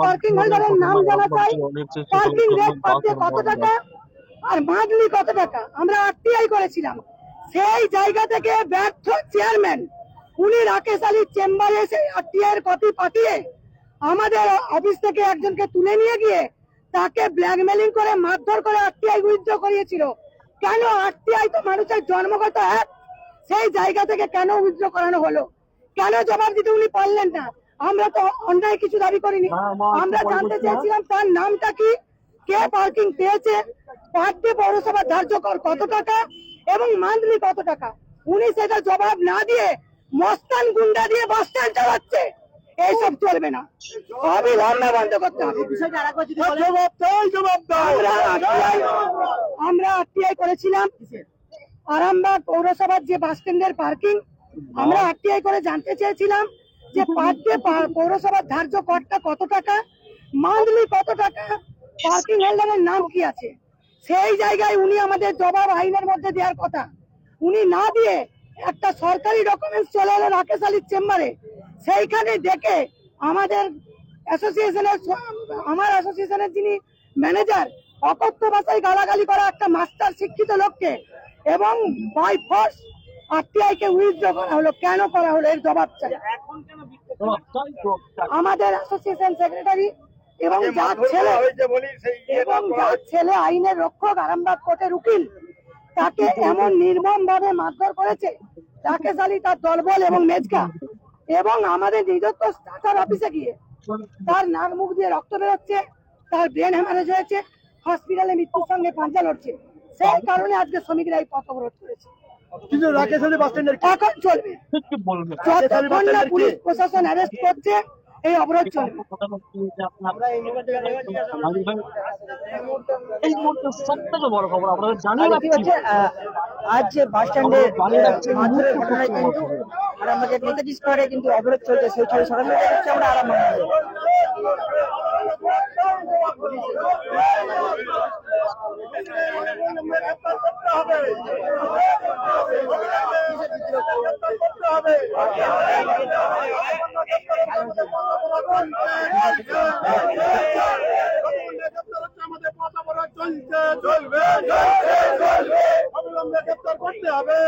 Parking হোল্ডারের নাম জানা চাই। পার্কিং রেট কত টাকা? আর কত টাকা? আমরা আরটিআই করেছিলাম। সেই জায়গা থেকে ব্যর্থ চেয়ারম্যান উনি রাকেশ আলীর চেম্বারে এসে আরটিআই এর কপি পাঠিয়ে আমাদের অফিস থেকে একজনকে তুলে নিয়ে গিয়ে তাকে ব্ল্যাকমেলিং করে মারধর করে আরটিআই উইথড্র করিয়েছিল। কেন আরটিআই তো মানুষের জন্মগত এক? সেই জায়গা থেকে কেন উইথড্র করানো হলো? কেন জবাব দিতে উনি পারলেন না? আমরা তো অন্যায় কিছু দাবি করিনি। আমরা জানতে চেয়েছিলাম তার নামটা কি কে পার্কিং পেয়েছে পার ডে পৌরসভা ধার্য কর কত টাকা এবং মান্থলি কত টাকা। উনি সেটা জবাব না দিয়ে মস্তান গুন্ডা দিয়ে বাস স্ট্যান্ড চালাচ্ছে। এইসব চলবে না। অবিলম্বে বন্ধ করতে হবে। আমরা আরটিআই করেছিলাম। আরামবাগ পৌরসভার যে বাস স্ট্যান্ডের পার্কিং আমরা আরটিআই করে জানতে চেয়েছিলাম। যে পার পৌরসভার ধার্য করটা কত টাকা? মান্থলি কত টাকা? পার্কিং হোল্ডারের নাম কি আছে? সেই জায়গায় উনি আমাদের জবাব আইনের মধ্যে দেওয়ার কথা। উনি না দিয়ে একটা সরকারি ডকুমেন্টস চলে এলো রাকেশ আলীর চেম্বারে। সেইখানে দেখে আমাদের অ্যাসোসিয়েশনের আমার অ্যাসোসিয়েশনের যিনি ম্যানেজার অকথ্য ভাষায় গালাগালি করা একটা মাস্টার শিক্ষিত লোককে এবং বাই ফোর্স আরটিআই কে উইথড্র করা হলো। কেন করা হলো? এর জবাব চাই। আমাদের অ্যাসোসিয়েশন সেক্রেটারি এবং যার ছেলে এবং যার ছেলে আইনের রক্ষক আরামবাগ কোর্টের উকিল তাকে এমন নির্মম ভাবে মারধর করেছে রাকেশ আলী তার দলবল এবং মেজকা এবং আমাদের নিজস্ব স্টাফার অফিসে গিয়ে তার নাক মুখ দিয়ে রক্ত বেরোচ্ছে তার ব্রেন হ্যামারেজ হয়েছে হসপিটালে মৃত্যুর সঙ্গে পাঞ্জা লড়ছে। সেই কারণে আজকে শ্রমিকরা এই পথ অবরোধ করেছে। কিন্তু রাকেশ আলী বাস স্ট্যান্ডের এখন চলবে। যতক্ষণ না পুলিশ প্রশাসন অ্যারেস্ট করছে এই অবরোধ চলবে। এই মুহূর্তে সব থেকে বড় খবর আপনাদের জানিয়ে রাখছি। আজ যে বাস স্ট্যান্ডে মারধরের ঘটনায় কিন্তু আর আমাদের নেতাজি স্কোয়ারে কিন্তু অবরোধ চলছে সেই ছবি সরানো হচ্ছে আমরা আরাম আমাদের পথ চলছে চলবে। অবিলম্বে গ্রেপ্তার করতে হবে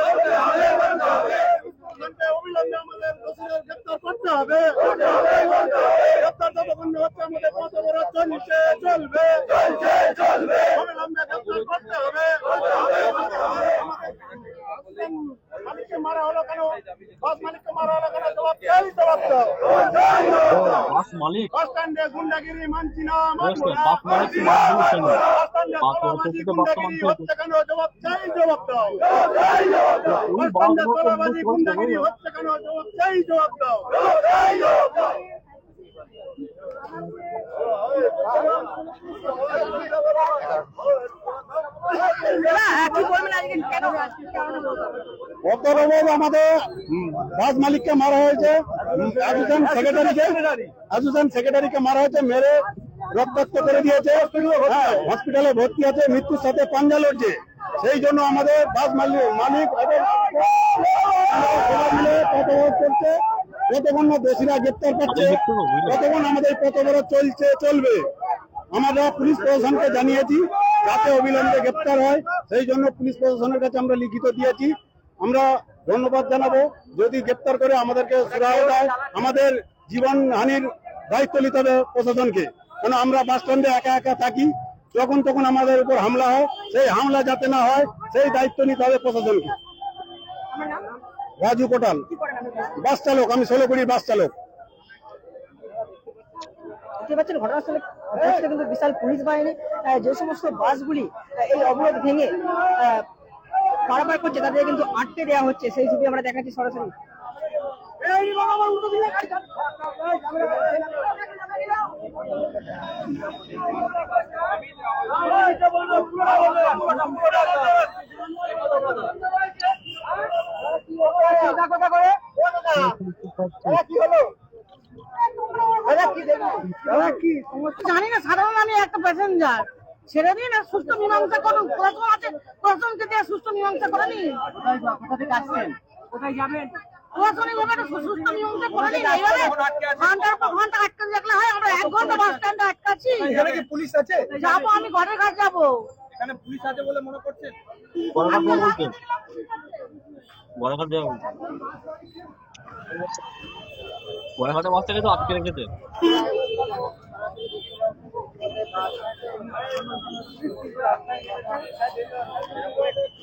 অবিলম্বে গ্রেপ্তার করতে হবে গ্রেপ্তার যতক্ষণ হচ্ছে আমাদের পথ অবরোধ চলছে চলবে চলবে অবিলম্বে গ্রেপ্তার করতে হবে মালিককে মারা হলো কেন বাস মালিককে মারা হলো কেন জবাব চাই জবাব দাও বাস মালিক গুন্ডাগিরি মানছি না বাস মালিক চাই দাও গুন্ডাগিরি হচ্ছে কেন চাই জবাব দাও আমাদের মালিককে মারা হয়েছে অ্যাসিস্ট্যান্ট সেক্রেটারিকে অ্যাসিস্ট্যান্ট সেক্রেটারিকে মারা হয়েছে মেরে রক্তাক্ত করে দিয়েছে হ্যাঁ, হসপিটালে ভর্তি আছে মৃত্যুর সাথে পাঞ্জা লড়ছে। সেই জন্য আমাদের বাস মালিক মালিক এবং যতক্ষণ না দোষীরা গ্রেপ্তার পাচ্ছে ততক্ষণ আমাদের পথ অবরোধ চলছে চলবে। আমরা পুলিশ প্রশাসনকে জানিয়েছি যাতে অবিলম্বে গ্রেপ্তার হয়। সেই জন্য পুলিশ প্রশাসনের কাছে আমরা লিখিত দিয়েছি। আমরা ধন্যবাদ জানাব যদি গ্রেপ্তার করে আমাদেরকে সুরাহ দেয় আমাদের জীবন হানির দায়িত্ব নিতে হবে প্রশাসনকে। কেন আমরা বাস স্ট্যান্ডে একা একা থাকি যখন তখন আমাদের উপর হামলা হয় সেই হামলা যাতে না হয় সেই দায়িত্ব নিতে হবে প্রশাসনকে। রাজু কোটাল। বাস চালক আমি ষোলো ষোলোকুড়ির বাস চালক। দেখতে পাচ্ছেন ঘটনাস্থলে কিন্তু বিশাল পুলিশ বাহিনী যে সমস্ত বাসগুলি এই অবরোধ ভেঙে পারাপার করছে তাদের কিন্তু আটকে দেওয়া হচ্ছে। সেই ছবি আমরা দেখাচ্ছি সরাসরি না সাধারণ আমি একটা প্যাসেঞ্জার ছেড়ে দিন আর সুস্থ মীমাংসা করুন। প্রশাসন আছে প্রশাসনকে দিয়ে সুস্থ মীমাংসা করে নিন। কোথা থেকে আসছেন? কোথায় যাবেন? প্রশাসনিকভাবে একটা সুস্থ মীমাংসা করে নিন। এইভাবে ঘণ্টার পর ঘণ্টা আটকে রাখলে হয় আমরা এক ঘণ্টা বাস স্ট্যান্ডে আটকাচ্ছি। এখানে কি পুলিশ আছে? যাব আমি ঘরের কাছে যাব। এখানে পুলিশ আছে বলে মনে করছেন? বড়ঘাট দেওয়া বলছেন। বড়ঘাট দেওয়া বলছেন। বড়ঘাটে বাস থেকে তো আটকে রেখেছে। তুলে ধরছি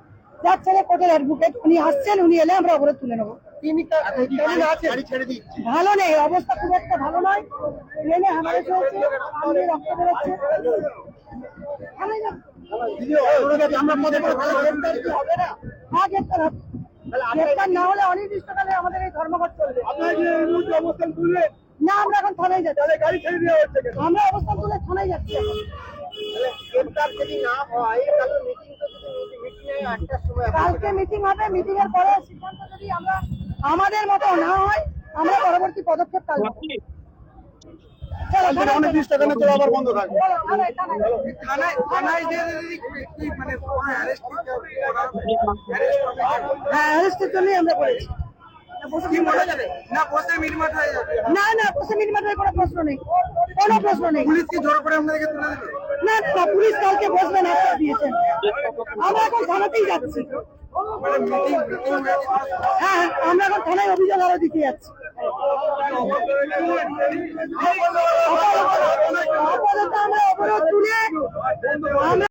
যার ছেলে কোর্টের অ্যাডভোকেট উনি আসছেন উনি এলে আমরা অবরোধ তুলে নেব। তিনি কেমন আছে গাড়ি ছেড়ে দিচ্ছি ভালো নেই অবস্থা খুব একটা ভালো নয়। ট্রেনে হামারে চলছে সামনে রক্ত বেরোচ্ছে। না। হলে অনির্দিষ্টকালে আমাদের এই ধর্মঘট চলবে। না আমরা এখন থানায় যাচ্ছি। গাড়ি ছেড়ে দেওয়া হচ্ছে কেন? আমরা অবস্থান তুলে থানায় যাচ্ছি যদি না হয় তাহলে মিটিং কালকে মিটিং হবে মিটিং এর পরে সিদ্ধান্ত যদি আমরা আমাদের মতো না হয় আমরা পরবর্তী পদক্ষেপ কাল মানে হ্যাঁ আমরা করেছি। না বসে মিটমাট হয়ে যাবে? না না বসে মিটমাটের কোনো প্রশ্ন নেই। কোনো প্রশ্ন নেই। পুলিশ কি জোর করে আপনাদেরকে তুলে দেবে? না না পুলিশ কালকে বসবে না আশ্বাস দিয়েছেন আমরা এখন থানাতেই যাচ্ছি মানে হ্যাঁ হ্যাঁ, আমরা এখন থানায় অভিযোগ আরও দিতে যাচ্ছি আমরা অবরোধ তুলে